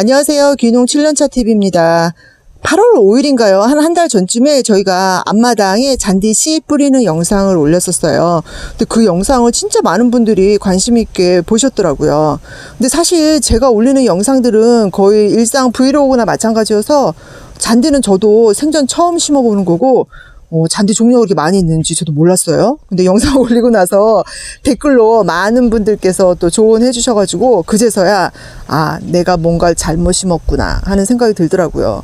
안녕하세요. 귀농 7년차 TV입니다. 8월 5일인가요? 한 한 달 전쯤에 저희가 앞마당에 잔디 씨 뿌리는 영상을 올렸었어요. 근데 그 영상을 진짜 많은 분들이 관심 있게 보셨더라고요. 근데 사실 제가 올리는 영상들은 거의 일상 브이로그나 마찬가지여서 잔디는 저도 생전 처음 심어보는 거고 어, 잔디 종류가 그렇게 많이 있는지 저도 몰랐어요. 근데 영상 올리고 나서 댓글로 많은 분들께서 또 조언해 주셔가지고 그제서야 아 내가 뭔가를 잘못 심었구나 하는 생각이 들더라고요.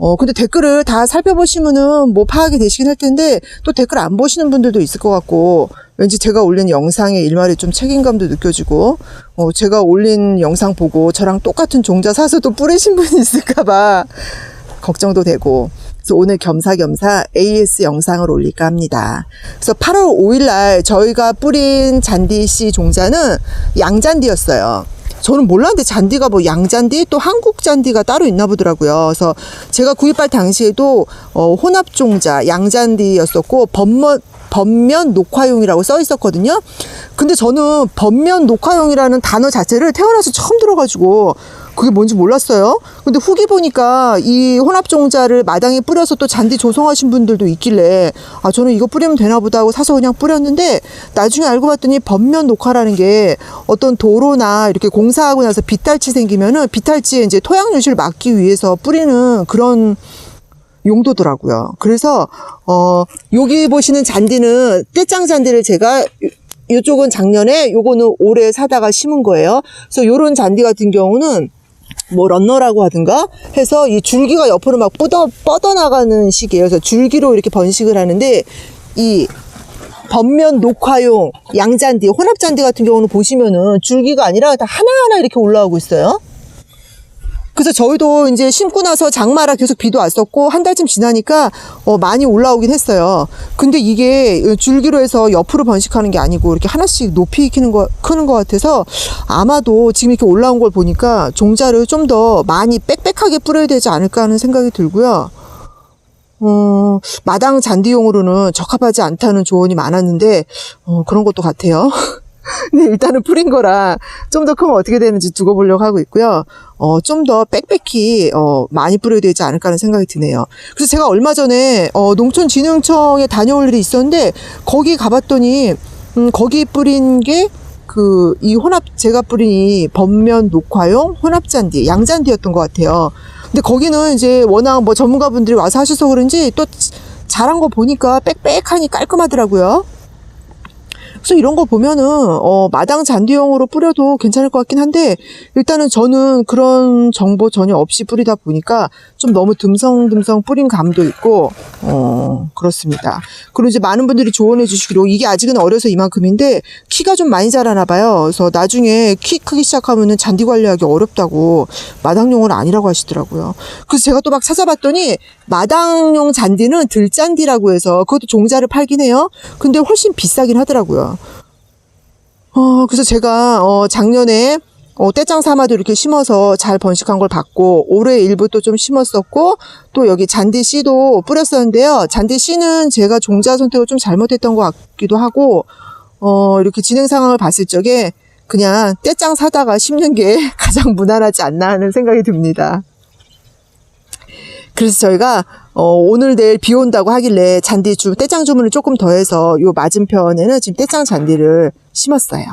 어 근데 댓글을 다 살펴보시면은 뭐 파악이 되시긴 할 텐데 또 댓글 안 보시는 분들도 있을 것 같고 왠지 제가 올린 영상의 일말에 좀 책임감도 느껴지고 어 제가 올린 영상 보고 저랑 똑같은 종자 사서 또 뿌리신 분이 있을까봐 걱정도 되고 그래서 오늘 겸사겸사 AS 영상을 올릴까 합니다. 그래서 8월 5일 날 저희가 뿌린 잔디 씨 종자는 양잔디였어요. 저는 몰랐는데 잔디가 뭐 양잔디 또 한국 잔디가 따로 있나 보더라고요. 그래서 제가 구입할 당시에도 어, 혼합 종자 양잔디였었고 번면 번면 녹화용이라고 써 있었거든요. 근데 저는 번면 녹화용이라는 단어 자체를 태어나서 처음 들어가지고 그게 뭔지 몰랐어요. 근데 후기 보니까 이 혼합종자를 마당에 뿌려서 또 잔디 조성하신 분들도 있길래 아 저는 이거 뿌리면 되나 보다 하고 사서 그냥 뿌렸는데 나중에 알고 봤더니 번면 녹화라는 게 어떤 도로나 이렇게 공사하고 나서 비탈치 생기면은 비탈치에 이제 토양 유실을 막기 위해서 뿌리는 그런 용도더라고요. 그래서 어 여기 보시는 잔디는 떼짱 잔디를 제가 이쪽은 작년에 요거는 올해 사다가 심은 거예요. 그래서 요런 잔디 같은 경우는 뭐 런너라고 하든가 해서 이 줄기가 옆으로 막 뻗어 뻗어나가는 식이에요. 그래서 줄기로 이렇게 번식을 하는데 이 번면 녹화용 양잔디, 혼합잔디 같은 경우는 보시면은 줄기가 아니라 다 하나하나 이렇게 올라오고 있어요. 그래서 저희도 이제 심고 나서 장마라 계속 비도 왔었고 한 달쯤 지나니까 어, 많이 올라오긴 했어요. 근데 이게 줄기로 해서 옆으로 번식하는 게 아니고 이렇게 하나씩 높이 익히는 거 크는 것 같아서 아마도 지금 이렇게 올라온 걸 보니까 종자를 좀 더 많이 빽빽하게 뿌려야 되지 않을까 하는 생각이 들고요. 어, 마당 잔디용으로는 적합하지 않다는 조언이 많았는데 어, 그런 것도 같아요. 근데 일단은 뿌린 거라 좀 더 크면 어떻게 되는지 두고 보려고 하고 있고요. 어, 좀 더 빽빽히 어, 많이 뿌려야 되지 않을까 하는 생각이 드네요. 그래서 제가 얼마 전에 어, 농촌진흥청에 다녀올 일이 있었는데 거기 가봤더니 음, 거기 뿌린 게 그 이 혼합 제가 뿌린 이 번면 녹화용 혼합 잔디 양잔디였던 것 같아요. 근데 거기는 이제 워낙 뭐 전문가분들이 와서 하셔서 그런지 또 잘한 거 보니까 빽빽하니 깔끔하더라고요. 그래서 이런 거 보면은 어, 마당 잔디용으로 뿌려도 괜찮을 것 같긴 한데 일단은 저는 그런 정보 전혀 없이 뿌리다 보니까 좀 너무 듬성듬성 뿌린 감도 있고 어, 그렇습니다. 그리고 이제 많은 분들이 조언해 주시기로 이게 아직은 어려서 이만큼인데 키가 좀 많이 자라나 봐요. 그래서 나중에 키 크기 시작하면은 잔디 관리하기 어렵다고 마당용은 아니라고 하시더라고요. 그래서 제가 또 막 찾아봤더니 마당용 잔디는 들잔디라고 해서 그것도 종자를 팔긴 해요. 근데 훨씬 비싸긴 하더라고요. 어, 그래서 제가, 어, 작년에, 어, 떼짱 사마도 이렇게 심어서 잘 번식한 걸 봤고, 올해 일부 또 좀 심었었고, 또 여기 잔디 씨도 뿌렸었는데요. 잔디 씨는 제가 종자 선택을 좀 잘못했던 것 같기도 하고, 어, 이렇게 진행 상황을 봤을 적에 그냥 떼짱 사다가 심는 게 가장 무난하지 않나 하는 생각이 듭니다. 그래서 저희가 어, 오늘 내일 비 온다고 하길래 잔디 주 떼짱 주문을 조금 더해서 요 맞은편에는 지금 떼짱 잔디를 심었어요.